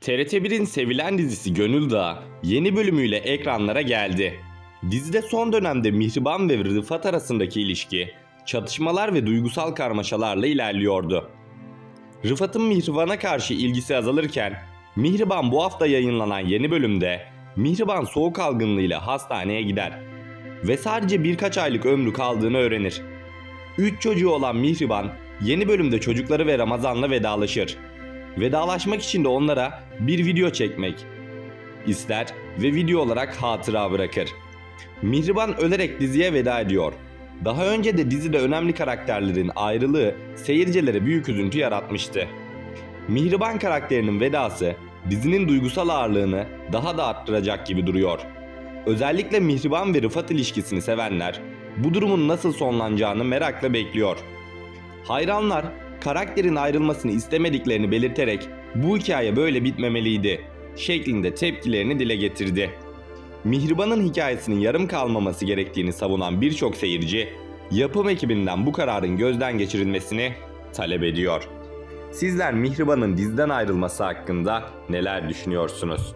TRT1'in sevilen dizisi Gönül Dağı yeni bölümüyle ekranlara geldi. Dizide son dönemde Mihriban ve Rıfat arasındaki ilişki, çatışmalar ve duygusal karmaşalarla ilerliyordu. Rıfat'ın Mihriban'a karşı ilgisi azalırken, Mihriban bu hafta yayınlanan yeni bölümde Mihriban soğuk algınlığıyla hastaneye gider ve sadece birkaç aylık ömrü kaldığını öğrenir. Üç çocuğu olan Mihriban yeni bölümde çocukları ve Ramazan'la vedalaşır. Vedalaşmak için de onlara bir video çekmek ister ve video olarak hatıra bırakır. Mihriban ölerek diziye veda ediyor. Daha önce de dizide önemli karakterlerin ayrılığı seyircilere büyük üzüntü yaratmıştı. Mihriban karakterinin vedası dizinin duygusal ağırlığını daha da arttıracak gibi duruyor. Özellikle Mihriban ve Rıfat ilişkisini sevenler bu durumun nasıl sonlanacağını merakla bekliyor. Hayranlar karakterin ayrılmasını istemediklerini belirterek bu hikaye böyle bitmemeliydi şeklinde tepkilerini dile getirdi. Mihriban'ın hikayesinin yarım kalmaması gerektiğini savunan birçok seyirci yapım ekibinden bu kararın gözden geçirilmesini talep ediyor. Sizler Mihriban'ın diziden ayrılması hakkında neler düşünüyorsunuz?